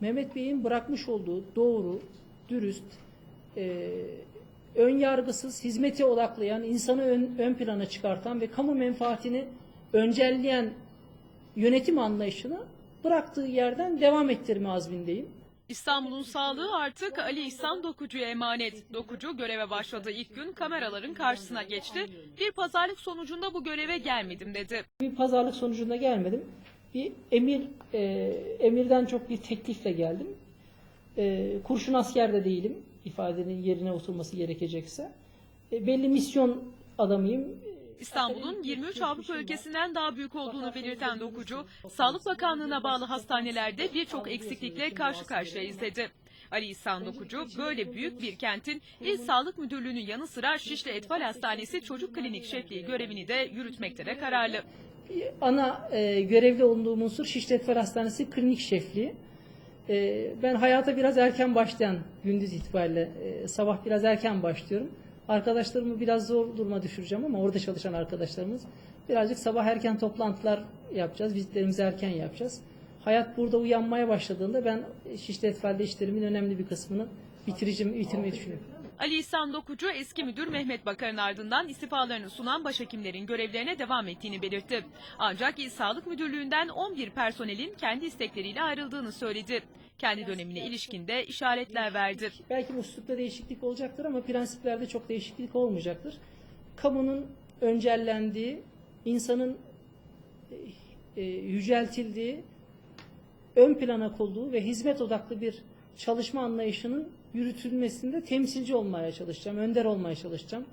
Mehmet Bey'in bırakmış olduğu doğru, dürüst, e, ön yargısız, hizmete odaklayan, insanı ön, ön plana çıkartan ve kamu menfaatini öncelleyen yönetim anlayışını bıraktığı yerden devam ettirme azmindeyim. İstanbul'un sağlığı artık Ali İhsan Dokucu'ya emanet. Dokucu göreve başladığı ilk gün kameraların karşısına geçti. Bir pazarlık sonucunda bu göreve gelmedim dedi. Bir pazarlık sonucunda gelmedim. Bir emir e, emirden çok bir teklifle geldim. E, kurşun asker de değilim ifadenin yerine oturması gerekecekse. E, belli misyon adamıyım. İstanbul'un 23 Avrupa ülkesinden daha büyük olduğunu belirten Dokucu, Sağlık Bakanlığı'na bağlı hastanelerde birçok eksiklikle karşı karşıyayız dedi. Ali İhsan Dokucu, böyle büyük bir kentin İl Sağlık Müdürlüğü'nün yanı sıra Şişli Etfal Hastanesi Çocuk Klinik Şefliği görevini de yürütmekte de kararlı. Ana e, görevli olduğum unsur Şişli Etfal Hastanesi klinik şefliği. E, ben hayata biraz erken başlayan gündüz itibariyle e, sabah biraz erken başlıyorum. Arkadaşlarımı biraz zor duruma düşüreceğim ama orada çalışan arkadaşlarımız birazcık sabah erken toplantılar yapacağız. Vizitlerimizi erken yapacağız. Hayat burada uyanmaya başladığında ben Şişli Etfal'de işlerimin önemli bir kısmını bitireceğim, bitirmeyi düşünüyorum. Ali İhsan Dokucu eski müdür Mehmet Bakar'ın ardından istifalarını sunan başhekimlerin görevlerine devam ettiğini belirtti. Ancak İl Sağlık Müdürlüğü'nden 11 personelin kendi istekleriyle ayrıldığını söyledi. Kendi dönemine ilişkin de işaretler verdi. Belki uslupta değişiklik olacaktır ama prensiplerde çok değişiklik olmayacaktır. Kamunun öncellendiği, insanın e, yüceltildiği, ön plana konduğu ve hizmet odaklı bir çalışma anlayışının yürütülmesinde temsilci olmaya çalışacağım, önder olmaya çalışacağım.